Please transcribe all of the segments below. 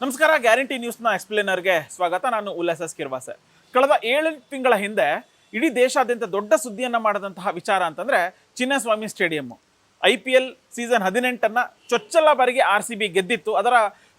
ನಮಸ್ಕಾರ, ಗ್ಯಾರಂಟಿ ನ್ಯೂಸ್ನ ಎಕ್ಸ್ಪ್ಲೇನರ್ಗೆ ಸ್ವಾಗತ. ನಾನು ಉಲ್ಲಾಸ್ ಕಿರ್ವಾಸೆ ಕಳೆದ ಏಳು ತಿಂಗಳ ಹಿಂದೆ ಇಡೀ ದೇಶಾದ್ಯಂತ ದೊಡ್ಡ ಸುದ್ದಿಯನ್ನ ಮಾಡಿದಂತಹ ವಿಚಾರ ಅಂತಂದ್ರೆ Chinnaswamy stadium. I P L season ಹದಿನೆಂಟನ್ನು ಚೊಚ್ಚಲ ಬಾರಿಗೆ ಆರ್ ಸಿ ಬಿ ಗೆದ್ದಿತ್ತು. ಅದರ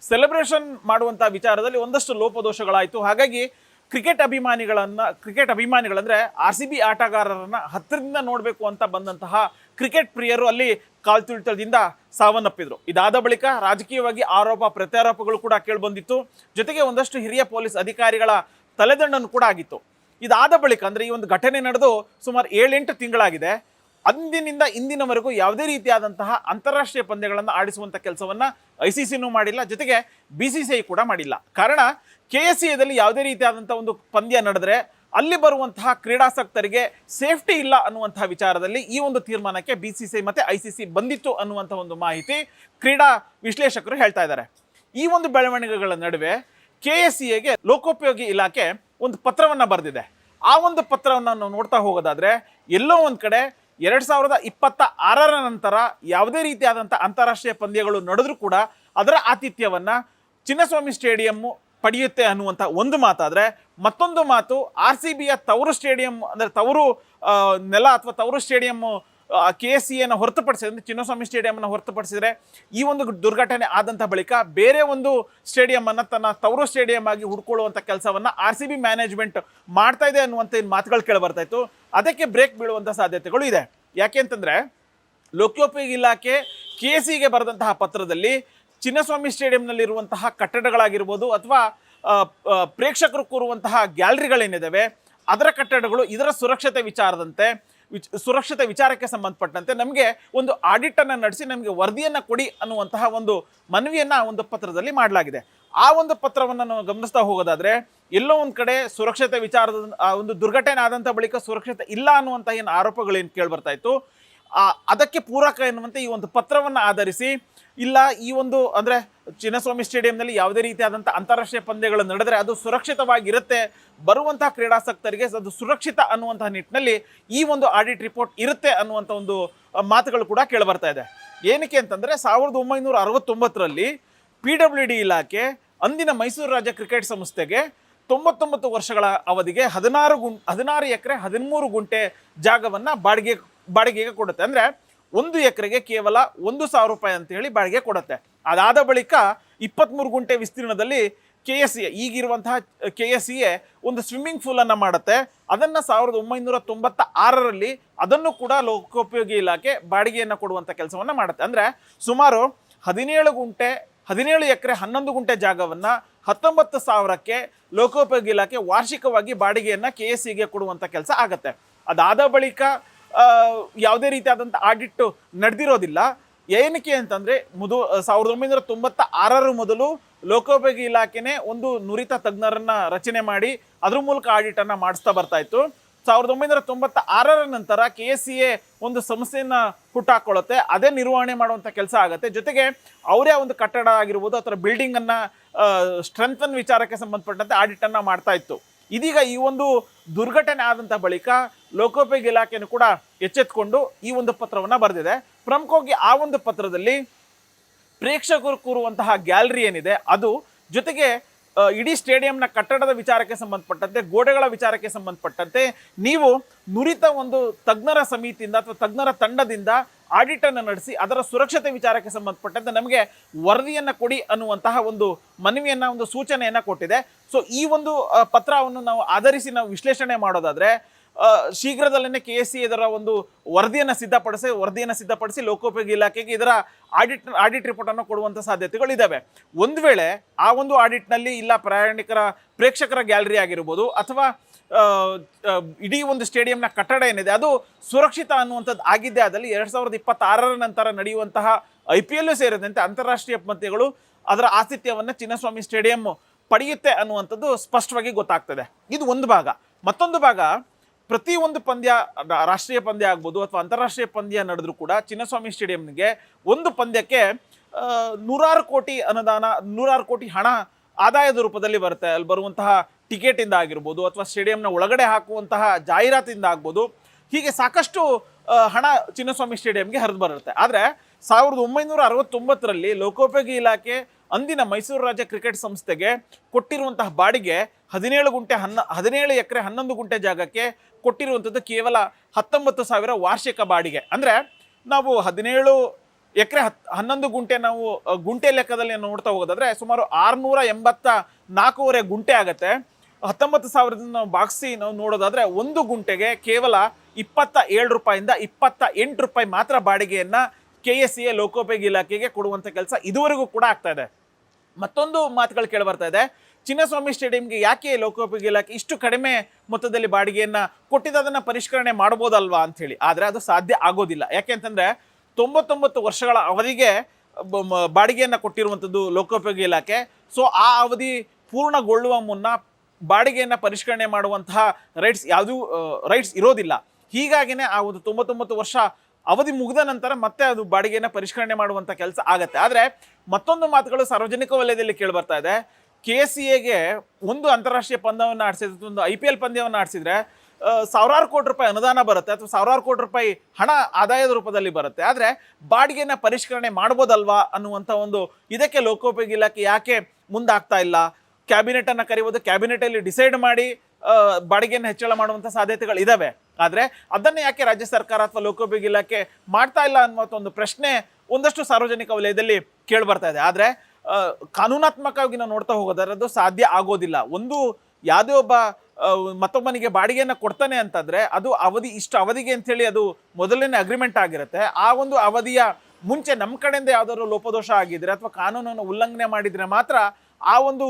ಸೆಲೆಬ್ರೇಷನ್ ಮಾಡುವಂಥ ವಿಚಾರದಲ್ಲಿ ಒಂದಷ್ಟು ಲೋಪದೋಷಗಳಾಯಿತು. ಹಾಗಾಗಿ ಕ್ರಿಕೆಟ್ ಅಭಿಮಾನಿಗಳನ್ನ, ಕ್ರಿಕೆಟ್ ಅಭಿಮಾನಿಗಳಂದ್ರೆ ಆರ್ ಸಿ ಬಿ ಆಟಗಾರರನ್ನ ಹತ್ತಿರದಿಂದ ನೋಡಬೇಕು ಅಂತ ಬಂದಂತಹ ಕ್ರಿಕೆಟ್ ಪ್ರಿಯರು ಅಲ್ಲಿ ಕಾಲ್ತುಳಿತದಿಂದ ಸಾವನ್ನಪ್ಪಿದ್ರು. ಇದಾದ ಬಳಿಕ ರಾಜಕೀಯವಾಗಿ ಆರೋಪ, ಪ್ರತ್ಯಾರೋಪಗಳು ಕೂಡ ಕೇಳಿಬಂದಿತ್ತು ಜೊತೆಗೆ ಒಂದಷ್ಟು ಹಿರಿಯ ಪೊಲೀಸ್ ಅಧಿಕಾರಿಗಳ ತಲೆದಣ್ಣನ್ನು ಕೂಡ ಆಗಿತ್ತು. ಇದಾದ ಬಳಿಕ ಅಂದರೆ ಈ ಒಂದು ಘಟನೆ ನಡೆದು ಸುಮಾರು ಏಳೆಂಟು ತಿಂಗಳಾಗಿದೆ. ಅಂದಿನಿಂದ ಇಂದಿನವರೆಗೂ ಯಾವುದೇ ರೀತಿಯಾದಂತಹ ಅಂತಾರಾಷ್ಟ್ರೀಯ ಪಂದ್ಯಗಳನ್ನು ಆಡಿಸುವಂಥ ಕೆಲಸವನ್ನು ಐ ಸಿ ಸಿನೂ ಮಾಡಿಲ್ಲ. ಜೊತೆಗೆ ಬಿ ಸಿ ಸಿ ಐ ಕೂಡ ಮಾಡಿಲ್ಲ. ಕಾರಣ ಕೆ ಎಸ್ ಸಿ ಎದಲ್ಲಿ ಯಾವುದೇ ರೀತಿಯಾದಂಥ ಒಂದು ಪಂದ್ಯ ನಡೆದ್ರೆ ಅಲ್ಲಿ ಬರುವಂತಹ ಕ್ರೀಡಾಸಕ್ತರಿಗೆ ಸೇಫ್ಟಿ ಇಲ್ಲ ಅನ್ನುವಂತಹ ವಿಚಾರದಲ್ಲಿ ಈ ಒಂದು ತೀರ್ಮಾನಕ್ಕೆ ಬಿ ಸಿ ಸಿ ಮತ್ತು ಐ ಸಿ ಸಿ ಬಂದಿತ್ತು ಅನ್ನುವಂಥ ಒಂದು ಮಾಹಿತಿ ಕ್ರೀಡಾ ವಿಶ್ಲೇಷಕರು ಹೇಳ್ತಾ ಇದ್ದಾರೆ. ಈ ಒಂದು ಬೆಳವಣಿಗೆಗಳ ನಡುವೆ ಕೆ ಎಸ್ ಸಿ ಎಗೆ ಲೋಕೋಪಯೋಗಿ ಇಲಾಖೆ ಒಂದು ಪತ್ರವನ್ನು ಬರೆದಿದೆ. ಆ ಒಂದು ಪತ್ರವನ್ನು ನಾವು ನೋಡ್ತಾ ಹೋಗೋದಾದರೆ ಎಲ್ಲೋ ಒಂದು ಕಡೆ ಎರಡು ಸಾವಿರದ ಇಪ್ಪತ್ತ ಆರರ ನಂತರ ಯಾವುದೇ ರೀತಿಯಾದಂಥ ಅಂತಾರಾಷ್ಟ್ರೀಯ ಪಂದ್ಯಗಳು ನಡೆದ್ರೂ ಕೂಡ ಅದರ ಆತಿಥ್ಯವನ್ನು ಚಿನ್ನಸ್ವಾಮಿ ಸ್ಟೇಡಿಯಮ್ಮು ಪಡೆಯುತ್ತೆ ಅನ್ನುವಂಥ ಒಂದು ಮಾತಾದ್ರೆ ಮತ್ತೊಂದು ಮಾತು ಆರ್ ಸಿ ಬಿಯ ತವರು ಸ್ಟೇಡಿಯಂ, ಅಂದರೆ ತವರು ನೆಲ ಅಥವಾ ತವರು ಸ್ಟೇಡಿಯಂ ಕೆ ಎಸ್ ಸಿ ಅನ್ನು ಹೊರತುಪಡಿಸಿದ್ರೆ, ಅಂದ್ರೆ ಚಿನ್ನಸ್ವಾಮಿ ಸ್ಟೇಡಿಯಮನ್ನು ಹೊರತುಪಡಿಸಿದರೆ, ಈ ಒಂದು ದುರ್ಘಟನೆ ಆದಂಥ ಬಳಿಕ ಬೇರೆ ಒಂದು ಸ್ಟೇಡಿಯಂ ಅನ್ನ ತನ್ನ ತವರು ಸ್ಟೇಡಿಯಂ ಆಗಿ ಹುಡ್ಕೊಳ್ಳುವಂಥ ಕೆಲಸವನ್ನು ಆರ್ ಸಿ ಬಿ ಮ್ಯಾನೇಜ್ಮೆಂಟ್ ಮಾಡ್ತಾ ಇದೆ ಅನ್ನುವಂಥ ಏನ್ ಮಾತುಗಳು ಕೇಳಿ ಬರ್ತಾ ಇತ್ತು. ಅದಕ್ಕೆ ಬ್ರೇಕ್ ಬೀಳುವಂಥ ಸಾಧ್ಯತೆಗಳು ಇದೆ. ಯಾಕೆ ಅಂತಂದರೆ, ಲೋಕೋಪಯೋಗಿ ಇಲಾಖೆ ಕೆ ಸಿಗೆ ಬರೆದಂತಹ ಪತ್ರದಲ್ಲಿ ಚಿನ್ನಸ್ವಾಮಿ ಸ್ಟೇಡಿಯಂನಲ್ಲಿರುವಂತಹ ಕಟ್ಟಡಗಳಾಗಿರ್ಬೋದು ಅಥವಾ ಪ್ರೇಕ್ಷಕರು ಕೂರುವಂತಹ ಗ್ಯಾಲರಿಗಳೇನಿದ್ದಾವೆ ಅದರ ಕಟ್ಟಡಗಳು ಇದರ ಸುರಕ್ಷತೆ ವಿಚಾರದಂತೆ, ವಿಚ್, ಸುರಕ್ಷತೆ ವಿಚಾರಕ್ಕೆ ಸಂಬಂಧಪಟ್ಟಂತೆ ನಮಗೆ ಒಂದು ಆಡಿಟನ್ನು ನಡೆಸಿ ನಮಗೆ ವರದಿಯನ್ನು ಕೊಡಿ ಅನ್ನುವಂತಹ ಒಂದು ಮನವಿಯನ್ನು ಒಂದು ಪತ್ರದಲ್ಲಿ ಮಾಡಲಾಗಿದೆ. ಆ ಒಂದು ಪತ್ರವನ್ನು ನಾವು ಗಮನಿಸ್ತಾ ಹೋಗೋದಾದರೆ, ಎಲ್ಲೋ ಒಂದು ಕಡೆ ಸುರಕ್ಷತೆ ವಿಚಾರದ ಒಂದು ದುರ್ಘಟನೆ ಆದಂಥ ಬಳಿಕ ಸುರಕ್ಷತೆ ಇಲ್ಲ ಅನ್ನುವಂಥ ಏನು ಆರೋಪಗಳೇನು ಕೇಳಿ ಬರ್ತಾ ಇತ್ತು ಅದಕ್ಕೆ ಪೂರಕ ಎನ್ನುವಂತೆ ಈ ಒಂದು ಪತ್ರವನ್ನು ಆಧರಿಸಿ, ಇಲ್ಲ ಈ ಒಂದು ಅಂದರೆ ಚಿನ್ನಸ್ವಾಮಿ ಸ್ಟೇಡಿಯಂನಲ್ಲಿ ಯಾವುದೇ ರೀತಿಯಾದಂಥ ಅಂತಾರಾಷ್ಟ್ರೀಯ ಪಂದ್ಯಗಳು ನಡೆದರೆ ಅದು ಸುರಕ್ಷಿತವಾಗಿರುತ್ತೆ ಬರುವಂತಹ ಕ್ರೀಡಾಸಕ್ತರಿಗೆ ಅದು ಸುರಕ್ಷಿತ ಅನ್ನುವಂತಹ ನಿಟ್ಟಿನಲ್ಲಿ ಈ ಒಂದು ಆಡಿಟ್ ರಿಪೋರ್ಟ್ ಇರುತ್ತೆ ಅನ್ನುವಂಥ ಒಂದು ಮಾತುಗಳು ಕೂಡ ಕೇಳಿಬರ್ತಾ ಇದೆ. ಏನಕ್ಕೆ ಅಂತಂದರೆ ಸಾವಿರದ ಒಂಬೈನೂರ ಅರವತ್ತೊಂಬತ್ತರಲ್ಲಿ ಪಿ ಡಬ್ಲ್ಯೂ ಡಿ ಇಲಾಖೆ ಅಂದಿನ ಮೈಸೂರು ರಾಜ್ಯ ಕ್ರಿಕೆಟ್ ಸಂಸ್ಥೆಗೆ ತೊಂಬತ್ತೊಂಬತ್ತು ವರ್ಷಗಳ ಅವಧಿಗೆ ಹದಿನಾರು ಗುಂ, ಹದಿನಾರು ಎಕರೆ ಹದಿಮೂರು ಗುಂಟೆ ಜಾಗವನ್ನು ಬಾಡಿಗೆ ಬಾಡಿಗೆಗೆ ಕೊಡುತ್ತೆ. ಅಂದರೆ ಒಂದು ಎಕರೆಗೆ ಕೇವಲ ಒಂದು ಸಾವಿರ ರೂಪಾಯಿ ಅಂತ ಹೇಳಿ ಬಾಡಿಗೆ ಕೊಡುತ್ತೆ. ಅದಾದ ಬಳಿಕ ಇಪ್ಪತ್ತ್ಮೂರು ಗುಂಟೆ ವಿಸ್ತೀರ್ಣದಲ್ಲಿ ಕೆ ಎಸ್ ಸಿ ಈಗಿರುವಂತಹ ಕೆ ಎಸ್ ಸಿ ಎ ಒಂದು ಸ್ವಿಮ್ಮಿಂಗ್ ಪೂಲನ್ನು ಮಾಡುತ್ತೆ. ಅದನ್ನು ಸಾವಿರದ ಒಂಬೈನೂರ ತೊಂಬತ್ತ ಆರರಲ್ಲಿ ಅದನ್ನು ಕೂಡ ಲೋಕೋಪಯೋಗಿ ಇಲಾಖೆ ಬಾಡಿಗೆಯನ್ನು ಕೊಡುವಂಥ ಕೆಲಸವನ್ನು ಮಾಡುತ್ತೆ. ಅಂದರೆ ಸುಮಾರು ಹದಿನೇಳು ಗುಂಟೆ, ಹದಿನೇಳು ಎಕರೆ, ಹನ್ನೊಂದು ಗುಂಟೆ ಜಾಗವನ್ನು ಹತ್ತೊಂಬತ್ತು ಸಾವಿರಕ್ಕೆ ಲೋಕೋಪಯೋಗಿ ಇಲಾಖೆ ವಾರ್ಷಿಕವಾಗಿ ಬಾಡಿಗೆಯನ್ನು ಕೆ ಎಸ್ ಸಿಗೆ ಕೊಡುವಂಥ ಕೆಲಸ ಆಗುತ್ತೆ. ಅದಾದ ಬಳಿಕ ಯಾವುದೇ ರೀತಿಯಾದಂಥ ಆಡಿಟ್ ನಡೆದಿರೋದಿಲ್ಲ. ಏನಕ್ಕೆ ಅಂತಂದರೆ ಮೊದಲು ಸಾವಿರದ ಒಂಬೈನೂರ ತೊಂಬತ್ತ ಆರರ ಮೊದಲು ಲೋಕೋಪಯೋಗಿ ಇಲಾಖೆನೇ ಒಂದು ನುರಿತ ತಜ್ಞರನ್ನು ರಚನೆ ಮಾಡಿ ಅದ್ರ ಮೂಲಕ ಆಡಿಟನ್ನು ಮಾಡಿಸ್ತಾ ಬರ್ತಾ ಇತ್ತು. ಸಾವಿರದ ಒಂಬೈನೂರ ತೊಂಬತ್ತ ಆರರ ನಂತರ ಕೆ ಎಸ್ ಸಿ ಎ ಒಂದು ಸಂಸ್ಥೆಯನ್ನು ಹುಟ್ಟಾಕೊಳ್ಳುತ್ತೆ. ಅದೇ ನಿರ್ವಹಣೆ ಮಾಡುವಂಥ ಕೆಲಸ ಆಗುತ್ತೆ. ಜೊತೆಗೆ ಅವರೇ ಒಂದು ಕಟ್ಟಡ ಆಗಿರ್ಬೋದು ಅಥವಾ ಬಿಲ್ಡಿಂಗನ್ನು ಸ್ಟ್ರೆಂಥನ್ ವಿಚಾರಕ್ಕೆ ಸಂಬಂಧಪಟ್ಟಂತೆ ಆಡಿಟನ್ನು ಮಾಡ್ತಾ ಇತ್ತು. ಇದೀಗ ಈ ಒಂದು ದುರ್ಘಟನೆ ಆದಂಥ ಬಳಿಕ ಲೋಕೋಪಯೋಗಿ ಇಲಾಖೆಯನ್ನು ಕೂಡ ಎಚ್ಚೆತ್ತುಕೊಂಡು ಈ ಒಂದು ಪತ್ರವನ್ನು ಬರೆದಿದೆ. ಪ್ರಮುಖವಾಗಿ ಆ ಒಂದು ಪತ್ರದಲ್ಲಿ ಪ್ರೇಕ್ಷಕರು ಕೂರುವಂತಹ ಗ್ಯಾಲರಿ ಏನಿದೆ, ಅದು ಜೊತೆಗೆ ಇಡೀ ಸ್ಟೇಡಿಯಂನ ಕಟ್ಟಡದ ವಿಚಾರಕ್ಕೆ ಸಂಬಂಧಪಟ್ಟಂತೆ, ಗೋಡೆಗಳ ವಿಚಾರಕ್ಕೆ ಸಂಬಂಧಪಟ್ಟಂತೆ, ನೀವು ನುರಿತ ಒಂದು ತಜ್ಞರ ಸಮಿತಿಯಿಂದ ಅಥವಾ ತಜ್ಞರ ತಂಡದಿಂದ ಆಡಿಟ್ ಅನ್ನು ನಡೆಸಿ ಅದರ ಸುರಕ್ಷತೆ ವಿಚಾರಕ್ಕೆ ಸಂಬಂಧಪಟ್ಟಂತೆ ನಮಗೆ ವರದಿಯನ್ನು ಕೊಡಿ ಅನ್ನುವಂತಹ ಒಂದು ಮನವಿಯನ್ನ, ಒಂದು ಸೂಚನೆಯನ್ನ ಕೊಟ್ಟಿದೆ. ಸೊ ಈ ಒಂದು ಪತ್ರವನ್ನು ನಾವು ಆಧರಿಸಿ ನಾವು ವಿಶ್ಲೇಷಣೆ ಮಾಡೋದಾದ್ರೆ ಶೀಘ್ರದಲ್ಲೇ ಕೆ ಎಸ್ ಸಿ ಇದರ ಒಂದು ವರದಿಯನ್ನು ಸಿದ್ಧಪಡಿಸಿ ವರದಿಯನ್ನು ಸಿದ್ಧಪಡಿಸಿ ಲೋಕೋಪಯೋಗಿ ಇಲಾಖೆಗೆ ಇದರ ಆಡಿಟ್ ಆಡಿಟ್ ರಿಪೋರ್ಟ್ ಅನ್ನು ಕೊಡುವಂಥ ಸಾಧ್ಯತೆಗಳು ಇದ್ದಾವೆ ಒಂದು ವೇಳೆ ಆ ಒಂದು ಆಡಿಟ್ನಲ್ಲಿ ಇಲ್ಲ ಪ್ರಯಾಣಿಕರ, ಪ್ರೇಕ್ಷಕರ ಗ್ಯಾಲರಿ ಆಗಿರ್ಬೋದು ಅಥವಾ ಇಡೀ ಒಂದು ಸ್ಟೇಡಿಯಂನ ಕಟ್ಟಡ ಏನಿದೆ, ಅದು ಸುರಕ್ಷಿತ ಅನ್ನುವಂಥದ್ದು ಆಗಿದೆ ಅದರಲ್ಲಿ ಎರಡು ಸಾವಿರದ ಇಪ್ಪತ್ತಾರರ ನಂತರ ನಡೆಯುವಂತಹ ಐ ಪಿ ಎಲ್ಲು ಸೇರಿದಂತೆ ಅಂತಾರಾಷ್ಟ್ರೀಯ ಪಂದ್ಯಗಳು ಅದರ ಆತಿಥ್ಯವನ್ನು ಚಿನ್ನಸ್ವಾಮಿ ಸ್ಟೇಡಿಯಂ ಪಡೆಯುತ್ತೆ ಅನ್ನುವಂಥದ್ದು ಸ್ಪಷ್ಟವಾಗಿ ಗೊತ್ತಾಗ್ತದೆ. ಇದು ಒಂದು ಭಾಗ. ಮತ್ತೊಂದು ಭಾಗ, ಪ್ರತಿ ಒಂದು ಪಂದ್ಯ ರಾಷ್ಟ್ರೀಯ ಪಂದ್ಯ ಆಗ್ಬೋದು ಅಥವಾ ಅಂತಾರಾಷ್ಟ್ರೀಯ ಪಂದ್ಯ ನಡೆದರೂ ಕೂಡ ಚಿನ್ನಸ್ವಾಮಿ ಸ್ಟೇಡಿಯಂಗೆ ಒಂದು ಪಂದ್ಯಕ್ಕೆ ನೂರಾರು ಕೋಟಿ ಅನುದಾನ, ನೂರಾರು ಕೋಟಿ ಹಣ ಆದಾಯದ ರೂಪದಲ್ಲಿ ಬರುತ್ತೆ. ಅಲ್ಲಿ ಬರುವಂತಹ ಟಿಕೆಟ್ ಇಂದ ಆಗಿರ್ಬೋದು ಅಥವಾ ಸ್ಟೇಡಿಯಂನ ಒಳಗಡೆ ಹಾಕುವಂತಹ ಜಾಹೀರಾತಿಂದ ಆಗ್ಬೋದು, ಹೀಗೆ ಸಾಕಷ್ಟು ಹಣ ಚಿನ್ನಸ್ವಾಮಿ ಸ್ಟೇಡಿಯಂಗೆ ಹರಿದು ಬರುತ್ತೆ. ಆದರೆ ಸಾವಿರದ ಒಂಬೈನೂರ ಅರವತ್ತೊಂಬತ್ತರಲ್ಲಿ ಲೋಕೋಪಯೋಗಿ ಇಲಾಖೆ ಅಂದಿನ ಮೈಸೂರು ರಾಜ್ಯ ಕ್ರಿಕೆಟ್ ಸಂಸ್ಥೆಗೆ ಕೊಟ್ಟಿರುವಂತಹ ಬಾಡಿಗೆ ಹದಿನೇಳು ಗುಂಟೆ ಹನ್ನ, ಹದಿನೇಳು ಎಕರೆ ಹನ್ನೊಂದು ಗುಂಟೆ ಜಾಗಕ್ಕೆ ಕೊಟ್ಟಿರುವಂಥದ್ದು ಕೇವಲ ಹತ್ತೊಂಬತ್ತು ಸಾವಿರ ವಾರ್ಷಿಕ ಬಾಡಿಗೆ. ಅಂದರೆ ನಾವು ಹದಿನೇಳು ಎಕರೆ ಹತ್, ಹನ್ನೊಂದು ಗುಂಟೆ ನಾವು ಗುಂಟೆ ಲೆಕ್ಕದಲ್ಲಿ ನೋಡ್ತಾ ಹೋಗೋದಾದ್ರೆ ಸುಮಾರು ಆರುನೂರ ಎಂಬತ್ತ ನಾಲ್ಕೂವರೆ ಗುಂಟೆ ಆಗತ್ತೆ. ಹತ್ತೊಂಬತ್ತು ಸಾವಿರದಿಂದ ನಾವು ಬಾಕ್ಸಿ ನಾವು ನೋಡೋದಾದರೆ ಒಂದು ಗುಂಟೆಗೆ ಕೇವಲ ಇಪ್ಪತ್ತ ಏಳು ರೂಪಾಯಿಂದ ಇಪ್ಪತ್ತ ಎಂಟು ರೂಪಾಯಿ ಮಾತ್ರ ಬಾಡಿಗೆಯನ್ನ ಕೆ ಎಸ್ ಸಿ ಎ ಲೋಕೋಪಯೋಗಿ ಇಲಾಖೆಗೆ ಕೊಡುವಂಥ ಕೆಲಸ ಇದುವರೆಗೂ ಕೂಡ ಆಗ್ತಾ ಇದೆ. ಮತ್ತೊಂದು ಮಾತುಗಳು ಕೇಳಿ ಬರ್ತಾ ಇದೆ. ಚಿನ್ನಸ್ವಾಮಿ ಸ್ಟೇಡಿಯಂಗೆ ಯಾಕೆ ಲೋಕೋಪಯೋಗಿ ಇಲಾಖೆ ಇಷ್ಟು ಕಡಿಮೆ ಮೊತ್ತದಲ್ಲಿ ಬಾಡಿಗೆಯನ್ನ ಕೊಟ್ಟಿದ್ದದನ್ನ ಪರಿಷ್ಕರಣೆ ಮಾಡ್ಬೋದಲ್ವಾ ಅಂತ ಹೇಳಿ. ಆದ್ರೆ ಅದು ಸಾಧ್ಯ ಆಗೋದಿಲ್ಲ. ಯಾಕೆ ಅಂತಂದ್ರೆ ತೊಂಬತ್ತೊಂಬತ್ತು ವರ್ಷಗಳ ಅವಧಿಗೆ ಬಾಡಿಗೆಯನ್ನ ಕೊಟ್ಟಿರುವಂಥದ್ದು ಲೋಕೋಪಯೋಗಿ ಇಲಾಖೆ. ಸೊ ಆ ಅವಧಿ ಪೂರ್ಣಗೊಳ್ಳುವ ಮುನ್ನ ಬಾಡಿಗೆಯನ್ನ ಪರಿಷ್ಕರಣೆ ಮಾಡುವಂತಹ ರೈಟ್ಸ್ ಯಾವುದೂ ರೈಟ್ಸ್ ಇರೋದಿಲ್ಲ. ಹೀಗಾಗಿನೇ ಆ ಒಂದು ತೊಂಬತ್ತೊಂಬತ್ತು ವರ್ಷ ಅವಧಿ ಮುಗಿದ ನಂತರ ಮತ್ತೆ ಅದು ಬಾಡಿಗೆಯನ್ನು ಪರಿಷ್ಕರಣೆ ಮಾಡುವಂಥ ಕೆಲಸ ಆಗತ್ತೆ. ಆದರೆ ಮತ್ತೊಂದು ಮಾತುಗಳು ಸಾರ್ವಜನಿಕ ವಲಯದಲ್ಲಿ ಕೇಳಿ ಬರ್ತಾ ಇದೆ ಕೆ ಸಿ ಎಗೆ ಒಂದು ಅಂತಾರಾಷ್ಟ್ರೀಯ ಪಂದ್ಯವನ್ನು ಆಡಿಸಿದ್ರೆ, ಒಂದು ಐ ಪಿ ಎಲ್ ಪಂದ್ಯವನ್ನು ಆಡಿಸಿದ್ರೆ ಸಾವಿರಾರು ಕೋಟಿ ರೂಪಾಯಿ ಅನುದಾನ ಬರುತ್ತೆ ಅಥವಾ ಸಾವಿರಾರು ಕೋಟಿ ರೂಪಾಯಿ ಹಣ ಆದಾಯದ ರೂಪದಲ್ಲಿ ಬರುತ್ತೆ. ಆದರೆ ಬಾಡಿಗೆನ ಪರಿಷ್ಕರಣೆ ಮಾಡ್ಬೋದಲ್ವಾ ಅನ್ನುವಂಥ ಒಂದು ಇದಕ್ಕೆ ಲೋಕೋಪಯೋಗಿ ಇಲಾಖೆ ಯಾಕೆ ಮುಂದಾಗ್ತಾ ಇಲ್ಲ? ಕ್ಯಾಬಿನೆಟ್ ಅನ್ನ ಕರೆಯುವುದು ಕ್ಯಾಬಿನೆಟ್ ಅಲ್ಲಿ ಡಿಸೈಡ್ ಮಾಡಿ ಬಾಡಿಗೆಯನ್ನು ಹೆಚ್ಚಳ ಮಾಡುವಂಥ ಸಾಧ್ಯತೆಗಳು ಇದಾವೆ. ಆದರೆ ಅದನ್ನ ಯಾಕೆ ರಾಜ್ಯ ಸರ್ಕಾರ ಅಥವಾ ಲೋಕೋಪಯೋಗಿ ಇಲಾಖೆ ಮಾಡ್ತಾ ಇಲ್ಲ ಅನ್ನುವಂಥ ಒಂದು ಪ್ರಶ್ನೆ ಒಂದಷ್ಟು ಸಾರ್ವಜನಿಕ ವಲಯದಲ್ಲಿ ಕೇಳಿ ಬರ್ತಾ ಇದೆ. ಆದರೆ ಕಾನೂನಾತ್ಮಕವಾಗಿ ನಾವು ನೋಡ್ತಾ ಹೋಗೋದಾದ್ರೆ ಅದು ಸಾಧ್ಯ ಆಗೋದಿಲ್ಲ. ಒಂದು ಯಾವುದೇ ಒಬ್ಬ ಮತ್ತೊಬ್ಬನಿಗೆ ಬಾಡಿಗೆಯನ್ನು ಕೊಡ್ತಾನೆ ಅಂತಂದರೆ ಅದು ಅವಧಿ, ಇಷ್ಟು ಅವಧಿಗೆ ಅಂಥೇಳಿ ಅದು ಮೊದಲನೇ ಅಗ್ರಿಮೆಂಟ್ ಆಗಿರುತ್ತೆ. ಆ ಒಂದು ಅವಧಿಯ ಮುಂಚೆ ನಮ್ಮ ಕಡೆಯಿಂದ ಯಾವ್ದಾದ್ರು ಲೋಪದೋಷ ಆಗಿದ್ರೆ ಅಥವಾ ಕಾನೂನನ್ನು ಉಲ್ಲಂಘನೆ ಮಾಡಿದ್ರೆ ಮಾತ್ರ ಆ ಒಂದು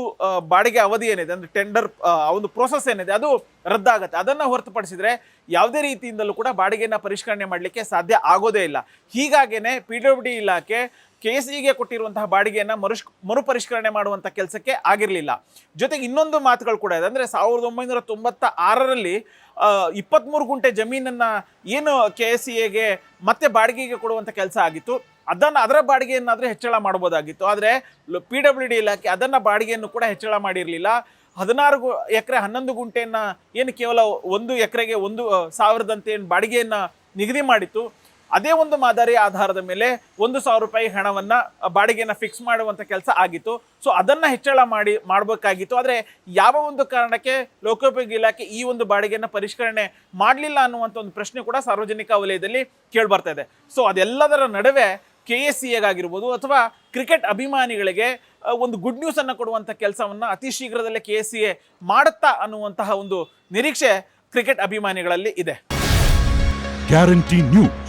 ಬಾಡಿಗೆ ಅವಧಿ ಏನಿದೆ, ಅಂದ್ರೆ ಟೆಂಡರ್ ಆ ಒಂದು ಪ್ರೋಸೆಸ್ ಏನಿದೆ, ಅದು ರದ್ದಾಗುತ್ತೆ. ಅದನ್ನು ಹೊರತುಪಡಿಸಿದ್ರೆ ಯಾವುದೇ ರೀತಿಯಿಂದಲೂ ಕೂಡ ಬಾಡಿಗೆಯನ್ನು ಪರಿಷ್ಕರಣೆ ಮಾಡಲಿಕ್ಕೆ ಸಾಧ್ಯ ಆಗೋದೇ ಇಲ್ಲ. ಹೀಗಾಗೇನೆ ಪಿ ಡಬ್ಲ್ಯೂ ಡಿ ಇಲಾಖೆ ಕೆ ಸಿ ಇಗೆ ಕೊಟ್ಟಿರುವಂತಹ ಬಾಡಿಗೆಯನ್ನು ಮರುಷ್, ಮರುಪರಿಷ್ಕರಣೆ ಮಾಡುವಂಥ ಕೆಲಸಕ್ಕೆ ಆಗಿರಲಿಲ್ಲ. ಜೊತೆಗೆ ಇನ್ನೊಂದು ಮಾತುಗಳು ಕೂಡ ಇದೆ. ಅಂದರೆ ಸಾವಿರದ ಒಂಬೈನೂರ ತೊಂಬತ್ತ ಆರರಲ್ಲಿ ಇಪ್ಪತ್ತ್ಮೂರು ಗುಂಟೆ ಜಮೀನನ್ನು ಏನು ಕೆ ಎಸ್ ಸಿ ಮತ್ತೆ ಬಾಡಿಗೆಗೆ ಕೊಡುವಂಥ ಕೆಲಸ ಆಗಿತ್ತು. ಅದನ್ನು, ಅದರ ಬಾಡಿಗೆಯನ್ನಾದರೆ ಹೆಚ್ಚಳ ಮಾಡ್ಬೋದಾಗಿತ್ತು ಆದರೆ ಪಿ ಡಬ್ಲ್ಯೂ ಡಿ ಇಲಾಖೆ ಅದನ್ನು ಬಾಡಿಗೆಯನ್ನು ಕೂಡ ಹೆಚ್ಚಳ ಮಾಡಿರಲಿಲ್ಲ. ಹದಿನಾರು ಎಕರೆ, ಹನ್ನೊಂದು ಗುಂಟೆಯನ್ನು ಏನು ಕೇವಲ ಒಂದು ಎಕರೆಗೆ ಒಂದು ಸಾವಿರದಂತೆ ಏನು ಬಾಡಿಗೆಯನ್ನು ನಿಗದಿ ಮಾಡಿತ್ತು. ಅದೇ ಒಂದು ಮಾದರಿ ಆಧಾರದ ಮೇಲೆ ಒಂದು ಸಾವಿರ ರೂಪಾಯಿ ಹಣವನ್ನು ಬಾಡಿಗೆನ ಫಿಕ್ಸ್ ಮಾಡುವಂಥ ಕೆಲಸ ಆಗಿತ್ತು. ಸೊ ಅದನ್ನು ಹೆಚ್ಚಳ ಮಾಡಿ, ಮಾಡಬೇಕಾಗಿತ್ತು. ಆದರೆ ಯಾವ ಒಂದು ಕಾರಣಕ್ಕೆ ಲೋಕೋಪಯೋಗಿ ಇಲಾಖೆ ಈ ಒಂದು ಬಾಡಿಗೆಯನ್ನು ಪರಿಷ್ಕರಣೆ ಮಾಡಲಿಲ್ಲ ಅನ್ನುವಂಥ ಒಂದು ಪ್ರಶ್ನೆ ಕೂಡ ಸಾರ್ವಜನಿಕ ವಲಯದಲ್ಲಿ ಕೇಳಿಬರ್ತಾ ಇದೆ. ಸೊ ಅದೆಲ್ಲದರ ನಡುವೆ ಕೆ ಎಸ್ ಸಿ ಎಗಾಗಿರ್ಬೋದು ಅಥವಾ ಕ್ರಿಕೆಟ್ ಅಭಿಮಾನಿಗಳಿಗೆ ಒಂದು ಗುಡ್ ನ್ಯೂಸನ್ನು ಕೊಡುವಂಥ ಕೆಲಸವನ್ನು ಅತಿ ಶೀಘ್ರದಲ್ಲೇ ಕೆ ಎಸ್ ಸಿ ಎ ಮಾಡುತ್ತಾ ಅನ್ನುವಂತಹ ಒಂದು ನಿರೀಕ್ಷೆ ಕ್ರಿಕೆಟ್ ಅಭಿಮಾನಿಗಳಲ್ಲಿ ಇದೆ. Guarantee news